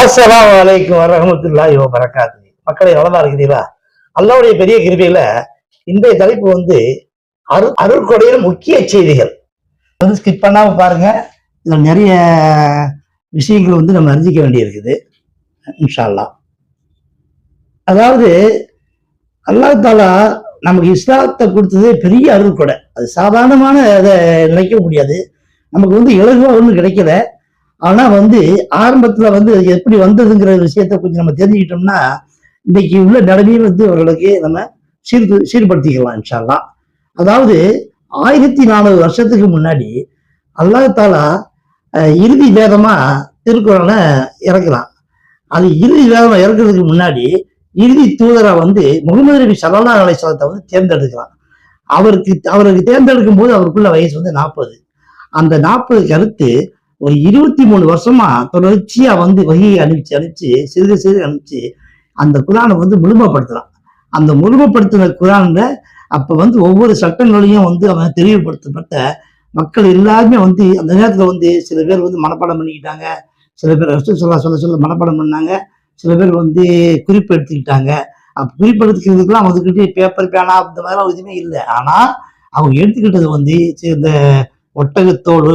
அஸ்ஸலாமு அலைக்கும் வரஹமத்துல்லாஹி பறக்காது மக்களை நலமா இருக்கிறீங்களா அல்லாவுடைய பெரிய கிருபையில இன்றைய தலைப்பு வந்து அரு அருள்கொடையில் முக்கிய செய்திகள். வந்து ஸ்கிப் பண்ணாம பாருங்க. இதில் நிறைய விஷயங்கள் வந்து நம்ம அறிஞ்சிக்க வேண்டியிருக்குது. இன்ஷா அல்லாஹ் அதாவது அல்லாஹ் தாலா நமக்கு இஸ்லாத்தை கொடுத்தது பெரிய அருள்கொடை. அது சாதாரணமான அதை நினைக்க முடியாது. நமக்கு வந்து இலகுவாக ஒன்றும் கிடைக்கல. ஆனா வந்து ஆரம்பத்துல வந்து எப்படி வந்ததுங்கிற விஷயத்த கொஞ்சம் நம்ம தெரிஞ்சுக்கிட்டோம்னா இன்னைக்கு உள்ள நிலைமையை வந்து அவர்களுக்கு நம்ம சீர் சீர்படுத்திக்கலாம் இன்ஷால்லா அதாவது ஆயிரத்தி நானூறு வருஷத்துக்கு முன்னாடி அல்லாஹாலா இறுதி வேதமா திருக்குறளை இறக்கலாம் அது இறுதி வேதமா இறக்குறதுக்கு முன்னாடி இறுதி தூதரா வந்து முகமது நபி சல்லா அலைசலத்தை வந்து தேர்ந்தெடுக்கலாம் அவருக்கு அவருக்கு தேர்ந்தெடுக்கும் போது அவருக்குள்ள வயசு வந்து நாற்பது அந்த நாற்பதுக்கு அடுத்து ஒரு இருபத்தி மூணு வருஷமா தொடர்ச்சியா வந்து வகையை அனுப்பிச்சு அனுப்பிச்சு சிறுக சிறுக அனுப்பிச்சு அந்த குரானை வந்து முழுமைப்படுத்துறான். அந்த முழுமைப்படுத்தின குரான்ல அப்ப வந்து ஒவ்வொரு சட்டங்களையும் வந்து அவன் தெளிவுபடுத்தப்பட்ட மக்கள் எல்லாருமே வந்து அந்த நேரத்துல வந்து சில பேர் வந்து மனப்பாடம் பண்ணிக்கிட்டாங்க. சில பேர் ரசூல் சொல்ல சொல்ல சொல்ல மனப்பாடம் பண்ணாங்க. சில பேர் வந்து குறிப்பு எடுத்துக்கிட்டாங்க அப்போ குறிப்பு எடுத்துக்கிறதுக்கெல்லாம் வந்துக்கிட்டு பேப்பர் பேனா இந்த மாதிரிலாம் எதுவுமே இல்லை. ஆனால் அவங்க எடுத்துக்கிட்டது வந்து இந்த ஒட்டகத்தோடு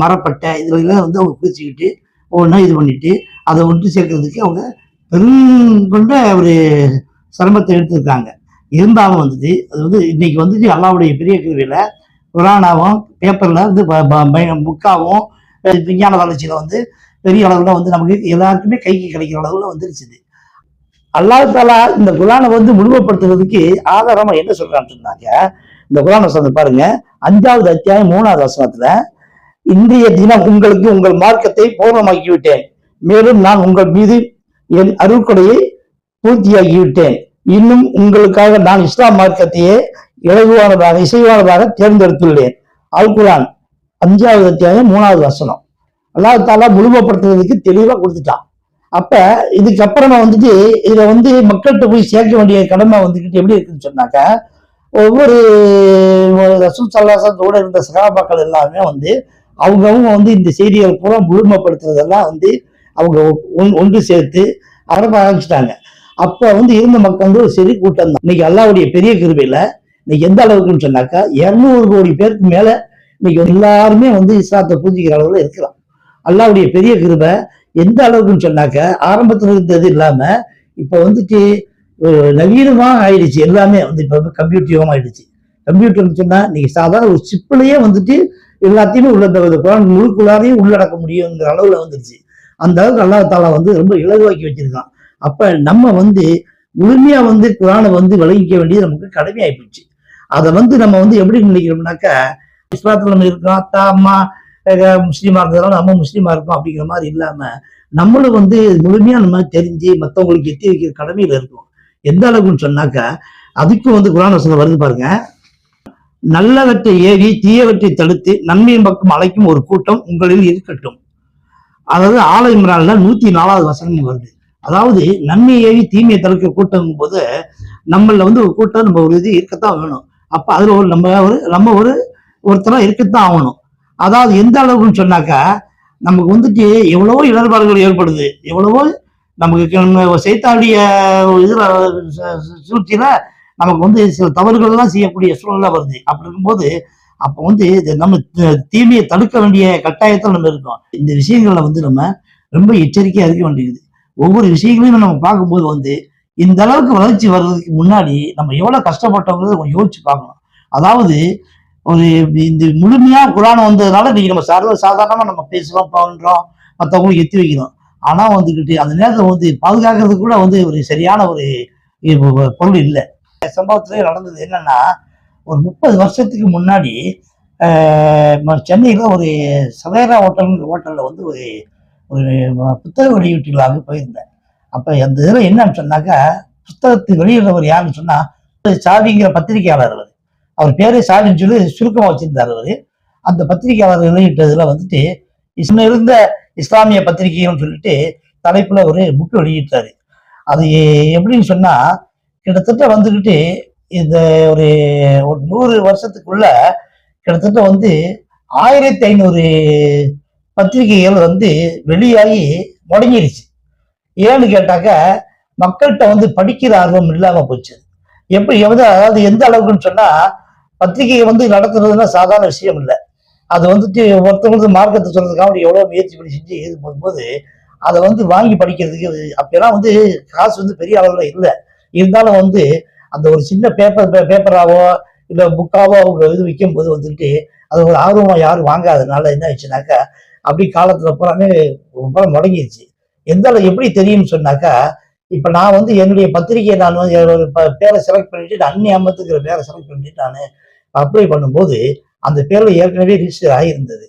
மரப்பட்டை இதுல வந்து அவங்க பிரிச்சுக்கிட்டு ஒவ்வொன்றா இது பண்ணிட்டு அதை ஒன்று சேர்க்கறதுக்கு அவங்க பெருங்கொண்ட ஒரு சிரமத்தை எடுத்திருக்காங்க. இருந்தாலும் வந்துட்டு அது வந்து இன்னைக்கு வந்துட்டு அல்லாவுடைய பெரிய கிருவியில குரானாவும் பேப்பர்ல வந்து புக்காவும் விஞ்ஞான வளர்ச்சியில வந்து பெரிய அளவுல வந்து நமக்கு எல்லாருக்குமே கைக்கு கிடைக்கிற அளவுல வந்துருச்சுது. அல்லாஹ் தாலா இந்த குரானை வந்து முழுமைப்படுத்துறதுக்கு ஆதாரமா என்ன சொல்றான்னு சொன்னாங்க? இந்த குரான் வசனத்தை பாருங்க. அஞ்சாவது அத்தியாயம் மூணாவது வசனத்துல இன்றைய தினம் உங்களுக்கு உங்கள் மார்க்கத்தை பூர்ணமாக்கிவிட்டேன். மேலும் நான் உங்கள் மீது என் அருள்கொடையை பூர்த்தியாக்கிவிட்டேன். இன்னும் உங்களுக்காக நான் இஸ்லாம் மார்க்கத்தையே இலகுவானதாக இசைவானதாக தேர்ந்தெடுத்துள்ளேன். அல்குரான் அஞ்சாவது அத்தியாயம் மூணாவது வசனம். அல்லாஹ் தாலா முழுமைப்படுத்துறதுக்கு தெளிவா கொடுத்துட்டான். அப்ப இதுக்கப்புறமா வந்துட்டு இதை வந்து மக்கள்கிட்ட போய் சேர்க்க வேண்டிய கடமை வந்துக்கிட்டு எப்படி இருக்குன்னு சொன்னாக்கா ஒவ்வொரு ரசூல் சல்லாசத்தோட இருந்த சகாபாக்கள் எல்லாமே வந்து அவங்கவுங்க வந்து இந்த செய்திகள் பூரா முழுமைப்படுத்துறதெல்லாம் வந்து அவங்க ஒன்- ஒன்று சேர்த்து அரப்ப ஆரம்பிச்சிட்டாங்க. அப்போ வந்து இருந்த மக்கள் வந்து ஒரு சிறு கூட்டம் தான். இன்னைக்கு அல்லாவுடைய பெரிய கிருபையில் இன்னைக்கு எந்த அளவுக்குன்னு சொன்னாக்கா இரநூறு கோடி பேருக்கு மேலே இன்னைக்கு எல்லாருமே வந்து இஸ்லாத்தை பூஜிக்கிற அளவில் இருக்கலாம் அல்லாவுடைய பெரிய கிருபை எந்த அளவுக்குன்னு சொன்னாக்க ஆரம்பத்தில் இருந்தது இல்லாமல் இப்போ வந்துட்டு ஒரு ஆயிடுச்சு எல்லாமே. வந்து இப்போ கம்ப்யூட்டர் ஆயிடுச்சு கம்ப்யூட்டர்னு சொன்னால் நீங்க சாதாரண ஒரு சிப்பிலேயே வந்துட்டு எல்லாத்தையுமே உள்ள குரான் முழுக்குள்ளாரையும் உள்ளடக்க முடியுங்கிற அளவுல வந்துருச்சு. அந்த அளவுக்கு அல்லா தாலா வந்து ரொம்ப இலகுவாக்கி வச்சிருக்கான். அப்ப நம்ம வந்து முழுமையா வந்து குரானை வந்து விளங்கிக்க வேண்டியது நமக்கு கடமையாகி போச்சு. அதை வந்து நம்ம வந்து எப்படி நினைக்கிறோம்னாக்கா இஸ்லாத்துல நம்ம இருக்கோம் அத்தா அம்மா முஸ்லீமா இருக்கிறதால நம்ம முஸ்லீமா இருக்கோம் அப்படிங்கிற மாதிரி இல்லாம நம்மளும் வந்து முழுமையா நம்ம தெரிஞ்சு மத்தவங்களுக்கு எத்தி வைக்கிற கடமையில இருக்கும். எந்த அளவுக்குன்னு சொன்னாக்கா அதுக்கும் வந்து குரான் வசனம் வருது பாருங்க. நல்லவற்றை ஏவி தீயவற்றை தடுத்து நன்மையின் பக்கம் அழைக்கும் ஒரு கூட்டம் உங்களில் இருக்கட்டும். அதாவது ஆல இம்ரான்ல நூத்தி நாலாவது வசனம் வருது. அதாவது நன்மை ஏவி தீமையை தடுக்கிற கூட்டம் போது நம்மள வந்து ஒரு கூட்டம் நம்ம ஒரு இது இருக்கத்தான் வேணும். அப்ப அதுல ஒரு நம்ம ஒரு நம்ம ஒரு ஒருத்தரம் இருக்கத்தான் ஆகணும். அதாவது எந்த அளவுக்குன்னு சொன்னாக்கா நமக்கு வந்துட்டு எவ்வளவோ இடர்பாடுகள் ஏற்படுது. எவ்வளவோ நமக்கு நம்ம செய்தாடிய இதுல ச- சூழ்ச்சியில நமக்கு வந்து சில தவறுகள் எல்லாம் செய்யக்கூடிய சூழ்நிலை வருது. அப்படி இருக்கும்போது அப்ப வந்து இது நம்ம த- தீமையை தடுக்க வேண்டிய கட்டாயத்தில் நம்ம இருக்கோம். இந்த விஷயங்கள்ல வந்து நம்ம ரொம்ப எச்சரிக்கையா இருக்க வேண்டியது. ஒவ்வொரு விஷயங்களையும் நம்ம பார்க்கும்போது வந்து இந்த அளவுக்கு வளர்ச்சி வர்றதுக்கு முன்னாடி நம்ம எவ்வளவு கஷ்டப்பட்டோங்கிறத கொஞ்சம் யோசிச்சு பார்க்கணும். அதாவது ஒரு இந்த முழுமையா குரான் வந்ததுனால இன்னைக்கு நம்ம சர்வ சாதாரணமா நம்ம பேசுறோம் பண்றோம் மற்றவங்களுக்கு எத்தி வைக்கிறோம். ஆனா வந்துகிட்டு அந்த நேரத்தில் வந்து பாதுகாக்கிறதுக்கு கூட வந்து ஒரு சரியான ஒரு பொருள் இல்லை. சம்பவத்திலே நடந்தது என்னன்னா ஒரு முப்பது வருஷத்துக்கு முன்னாடி சென்னையில் ஒரு சவேரா ஹோட்டல் ஹோட்டலில் வந்து ஒரு ஒரு புத்தக வெளியீட்டுகளாக போயிருந்தேன். அப்போ அந்த இதில் என்னன்னு சொன்னாக்கா புத்தகத்தை வெளியிடுறவர் யாருன்னு சொன்னால் சாவிங்கிற பத்திரிகையாளர் அவர். அவர் பேரே சாவின்னு சொல்லி சுருக்கமாக வச்சிருந்தார் அவர். அந்த பத்திரிகையாளர் வெளியிட்டதில் வந்துட்டு இஸ்ல இருந்த இஸ்லாமிய பத்திரிகைன்னு சொல்லிட்டு தலைப்பில் ஒரு புக் வெளியிட்டார். அது எப்படின்னு சொன்னால் கிட்டத்தட்ட வந்துக்கிட்டு இந்த ஒரு ஒரு நூறு வருஷத்துக்குள்ள கிட்டத்தட்ட வந்து ஆயிரத்தி ஐநூறு பத்திரிகைகள் வந்து வெளியாகி முடங்கிடுச்சு ஏன்னு கேட்டாக்க மக்கள்கிட்ட வந்து படிக்கிற ஆர்வம் இல்லாம போச்சு. எப்படி எவ்வளோ அதாவது எந்த அளவுக்குன்னு சொன்னா பத்திரிகையை வந்து நடத்துறதுன்னா சாதாரண விஷயம் இல்லை. அது வந்துட்டு ஒருத்தவங்களுக்கு மார்க்கத்தை சொல்றதுக்காக அப்படி எவ்வளவு முயற்சி பண்ணி செஞ்சு இது பண்ணும்போது அதை வந்து வாங்கி படிக்கிறதுக்கு அது- அப்பெல்லாம் வந்து காசு வந்து பெரிய அளவில் இல்லை. இருந்தாலும் வந்து அந்த ஒரு சின்ன பேப்பர் பேப்பராகவோ இல்லை புக்காவோ அவங்க இது விற்கும் போது வந்துட்டு அது ஒரு ஆர்வமா யாரும் வாங்காதனால என்ன ஆயிடுச்சுனாக்கா அப்படி காலத்துல பூராமே ரொம்ப முடங்கிடுச்சு எந்த எப்படி தெரியும்னு சொன்னாக்கா இப்ப நான் வந்து என்னுடைய பத்திரிகையை நான் வந்து என்னோட பேரை செலக்ட் பண்ணிட்டு அன்னி அம்மத்துங்கிற பேரை செலக்ட் பண்ணிட்டு நான் அப்ளை பண்ணும்போது அந்த பேர்ல ஏற்கனவே ரிஜிஸ்டர் ஆகியிருந்தது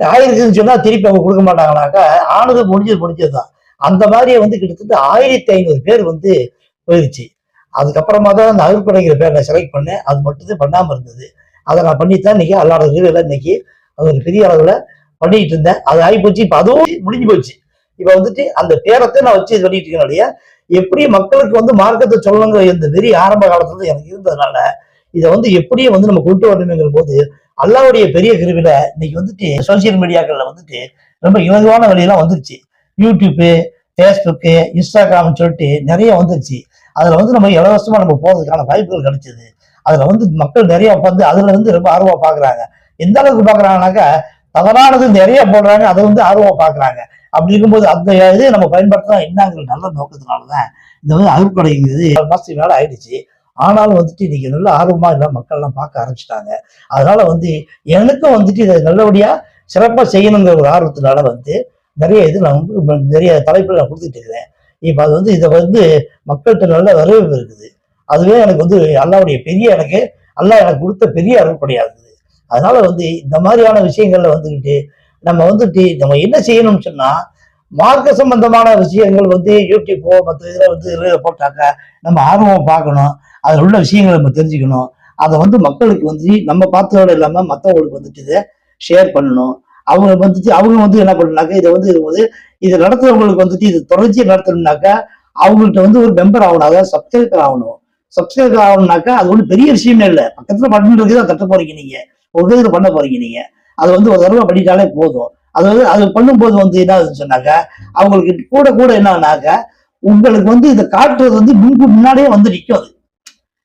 ஆயிருக்குன்னு சொன்னா திருப்பி அவங்க கொடுக்க மாட்டாங்கனாக்கா ஆனது முடிஞ்சது முடிஞ்சதுதான். அந்த மாதிரியே வந்து கிட்டத்தட்ட ஆயிரத்தி ஐநூறு பேர் வந்து போயிடுச்சு அதுக்கப்புறமா தான் அந்த அகற்படைங்கிற பேரை நான் செலக்ட் பண்ணேன். அது மட்டும்தான் பண்ணாமல் இருந்தது. அதை நான் பண்ணித்தான் இன்னைக்கு அல்லாட இதுல இன்னைக்கு அது ஒரு பெரிய அளவில் பண்ணிட்டு இருந்தேன். அது ஆகி போச்சு இப்போ அதுவும் முடிஞ்சு போச்சு. இப்போ வந்துட்டு அந்த பேரத்தை நான் வச்சு இது பண்ணிட்டு இருக்கேன் எப்படி மக்களுக்கு வந்து மார்க்கத்தை சொல்லணுங்கிற இந்த வெறி ஆரம்ப காலத்துல எனக்கு இருந்ததுனால இதை வந்து எப்படியும் வந்து நம்ம கொண்டு வரணுங்கிற போது அல்லாவுடைய பெரிய கிருவில இன்னைக்கு வந்துட்டு சோசியல் மீடியாக்கள்ல வந்துட்டு ரொம்ப இலகுவான வழியெல்லாம் வந்துருச்சு. யூடியூப்பு ஃபேஸ்புக்கு இன்ஸ்டாகிராம்னு சொல்லிட்டு நிறைய வந்துருச்சு. அதுல வந்து நம்ம இலவசமா நம்ம போறதுக்கான வாய்ப்புகள் கிடைச்சது. அதுல வந்து மக்கள் நிறைய வந்து அதுல வந்து ரொம்ப ஆர்வம் பாக்குறாங்க. எந்த அளவுக்கு பார்க்குறாங்கனாக்கா தவறானது நிறைய போடுறாங்க அதை வந்து ஆர்வம் பாக்குறாங்க. அப்படி இருக்கும்போது அந்த இது நம்ம பயன்படுத்தினா என்னங்கிற நல்ல நோக்கத்தினாலதான் இந்த வந்து அருட்கொடைங்கிறது ஏழு மாசத்துக்கு மேல ஆயிடுச்சு. ஆனாலும் வந்துட்டு இன்னைக்கு நல்ல ஆர்வமா இல்ல மக்கள் எல்லாம் பார்க்க ஆரம்பிச்சிட்டாங்க. அதனால வந்து எனக்கும் வந்துட்டு இதை நல்லபடியா சிறப்பா செய்யணுங்கிற ஒரு ஆர்வத்தினால வந்து நிறைய இது நான் வந்து நிறைய தலைப்பில் நான் கொடுத்துட்டு இருக்கிறேன். இப்போ அது வந்து இதை வந்து மக்கள்கிட்ட நல்ல வரவேற்பு இருக்குது. அதுவே எனக்கு வந்து அல்லாவுடைய பெரிய எனக்கு அல்லாஹ் எனக்கு கொடுத்த பெரிய அருள்படியா இருக்குது அதனால வந்து இந்த மாதிரியான விஷயங்கள்ல வந்துக்கிட்டு நம்ம வந்துட்டு நம்ம என்ன செய்யணும்னு சொன்னா மார்க்க சம்பந்தமான விஷயங்கள் வந்து யூடியூப்போ மற்ற இதில் வந்து இதில் போட்டாக்க நம்ம ஆர்வம் பார்க்கணும். அதில் உள்ள விஷயங்களை நம்ம தெரிஞ்சுக்கணும். அதை வந்து மக்களுக்கு வந்து நம்ம பார்த்ததோட இல்லாமல் மற்றவங்களுக்கு வந்துட்டு இதை ஷேர் பண்ணணும். அவங்க வந்துட்டு அவங்க வந்து என்ன பண்ணாக்க இதை வந்து இது வந்து இதை நடத்துறவங்களுக்கு வந்துட்டு இது தொடர்ச்சியை நடத்தணும்னாக்கா அவங்கள்ட்ட வந்து ஒரு மெம்பர் ஆகணும். அதாவது சப்ஸ்கிரைபர் ஆகணும். சப்ஸ்கிரைபர் ஆகணும்னாக்கா அது ஒன்றும் பெரிய விஷயமே இல்லை. பக்கத்துல பட்டன் இருக்குது அதை தட்ட போறீங்க நீங்க. ஒரு இதில் பண்ண போறீங்க நீங்க. அது வந்து ஒரு தடவை பண்ணிட்டாலே போதும். அது வந்து அது பண்ணும்போது வந்து என்ன ஆகுதுன்னு சொன்னாக்கா அவங்களுக்கு கூட கூட என்னன்னாக்கா உங்களுக்கு வந்து இதை காட்டுறது வந்து முன்பு முன்னாடியே வந்து நிற்கும் அது.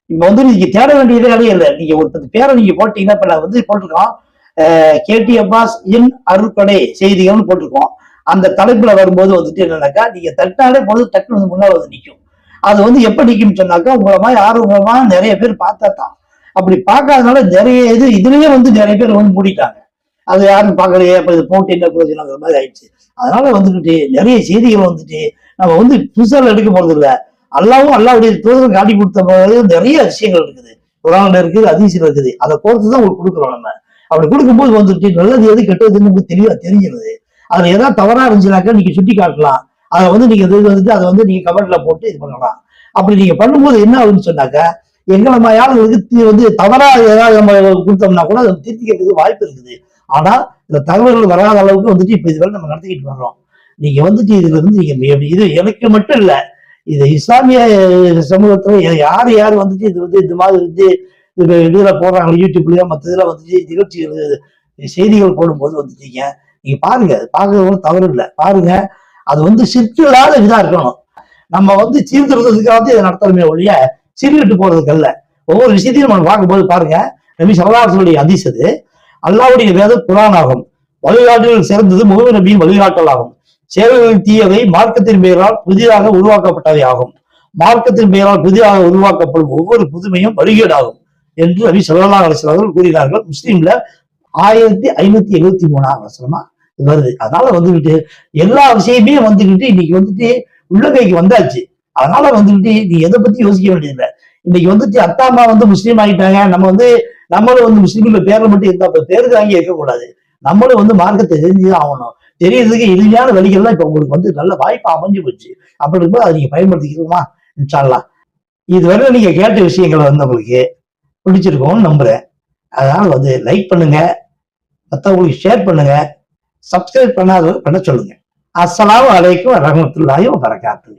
இப்ப வந்து நீங்க தேட வேண்டிய வேலையே இல்லை நீங்க ஒரு பத்து பேரை நீங்க போட்டீங்கன்னா இப்ப நான் வந்து போட்டிருக்கோம். கேடி அப்பாஸ் என் அருட்கொடை செய்திகள்னு போட்டிருக்கோம். அந்த தலைப்புல வரும்போது வந்துட்டு என்னன்னாக்கா நீங்க தட்டாலே போது டக்குனு வந்து முன்னால் வந்து நிற்கும் அது வந்து எப்ப நிற்கும்னு சொன்னாக்கா உங்களை மாதிரி ஆர்வமா நிறைய பேர் பார்த்தா தான் அப்படி பார்க்காதனால நிறைய இது இதுலயே வந்து நிறைய பேர் வந்து மூடிட்டாங்க. அது யாரும் பார்க்கலையே அப்ப இது போட்டு என்ன பிரயோஜனங்கிற மாதிரி ஆயிடுச்சு. அதனால வந்துக்கிட்டு நிறைய செய்திகள் வந்துட்டு நம்ம வந்து புதுசால எடுக்க போறது இல்ல. அல்லாவும் அல்லாவுடைய தூதரம் காட்டி கொடுத்த போது நிறைய விஷயங்கள் இருக்குது. குரான்ல இருக்குது அதிசயம் இருக்குது. அதை கோர்த்து தான் உங்களுக்கு கொடுக்குறோம் நம்ம. அப்படி கொடுக்கும்போது வந்துருச்சு. நல்லது எது கெட்டதுன்னு உங்களுக்கு தெளிவா தெரிஞ்சிருது. அதுல ஏதாவது தவறா இருந்துச்சுனாக்கா நீங்க சுட்டி காட்டலாம். அதை வந்து நீங்க இது வந்துட்டு அதை வந்து நீங்க கமெண்ட்ல போட்டு இது பண்ணலாம். அப்படி நீங்க பண்ணும்போது என்ன ஆகுன்னு சொன்னாக்கா எங்களை மாதிரி ஆளுங்களுக்கு வந்து தவறா ஏதாவது நம்ம கொடுத்தோம்னா கூட அதை திருத்திக்கிறதுக்கு வாய்ப்பு இருக்குது. ஆனா இந்த தகவல்கள் வராத அளவுக்கு வந்துட்டு இப்ப இதுவரை நம்ம நடத்திக்கிட்டு வர்றோம். நீங்க வந்துட்டு இதுல இருந்து நீங்க இது எனக்கு மட்டும் இல்ல இது இஸ்லாமிய சமூகத்துல யார் யார் வந்துட்டு இது வந்து இந்த மாதிரி வந்து இது இதுல போடுறாங்க யூடியூப்லயோ மற்ற இதில் வந்துட்டு நிகழ்ச்சிகள் செய்திகள் போடும்போது வந்துட்டீங்க. நீங்க பாருங்க பார்க்கறது ஒன்றும் தவறு இல்லை. பாருங்க அது வந்து சிற்றில்லாத இதாக இதா இருக்கணும். நம்ம வந்து சீர்திருத்தத்துக்காக வந்து இதை நடத்தணுமே ஒழிய சீர்கிட்டு போறதுக்கு அல்ல. ஒவ்வொரு விஷயத்தையும் நம்ம பார்க்கும்போது பாருங்க நபி சரதாசனுடைய அதிசது அல்லாவுடைய வேத புராணாகும் வழிகாட்டுகள் சிறந்தது முகமது நபியின் வழிகாட்டல் ஆகும் சேவைகளின் தீயவை மார்க்கத்தின் பெயரால் புதிதாக உருவாக்கப்பட்டவை ஆகும். மார்க்கத்தின் பெயரால் புதிதாக உருவாக்கப்படும் ஒவ்வொரு புதுமையும் வழிகேடாகும். என்று நபி சொல்லலாம் அவர்கள் கூறினார்கள் முஸ்லீம்ல ஆயிரத்தி ஐநூத்தி எழுபத்தி மூணாம் வருஷமா வருது. அதனால வந்துகிட்டு எல்லா விஷயமே வந்துகிட்டு இன்னைக்கு வந்துட்டு உள்ளகைக்கு வந்தாச்சு. அதனால வந்துகிட்டு நீ எதை பத்தி யோசிக்க வேண்டியதில்லை. இன்னைக்கு வந்துட்டு அத்தா அம்மா வந்து முஸ்லீம் ஆகிட்டாங்க நம்ம வந்து நம்மளும் வந்து முஸ்லீம்ல பேர்ல மட்டும் இருந்தா பேருக்கு வாங்கி இருக்கக்கூடாது நம்மளும் வந்து மார்க்கத்தை தெரிஞ்சுதான் ஆகணும். தெரியறதுக்கு எளிமையான வழிகள்லாம் இப்ப உங்களுக்கு வந்து நல்ல வாய்ப்பு அமைஞ்சு போச்சு. அப்படி இருக்கும்போது அதை நீங்க பயன்படுத்திக்கிறோமா இன்ஷால்லா இதுவரை நீங்க கேட்ட விஷயங்கள் வந்து உங்களுக்கு பிடிச்சிருக்கும்னு நம்புறேன். அதனால வந்து லைக் பண்ணுங்க. மற்றவங்களுக்கு ஷேர் பண்ணுங்க. சப்ஸ்கிரைப் பண்ணாதவங்க பண்ண சொல்லுங்க. அஸ்லாம் அலைக்கும் வரஹ்மத்துல்லாஹி வபரகாத்துஹு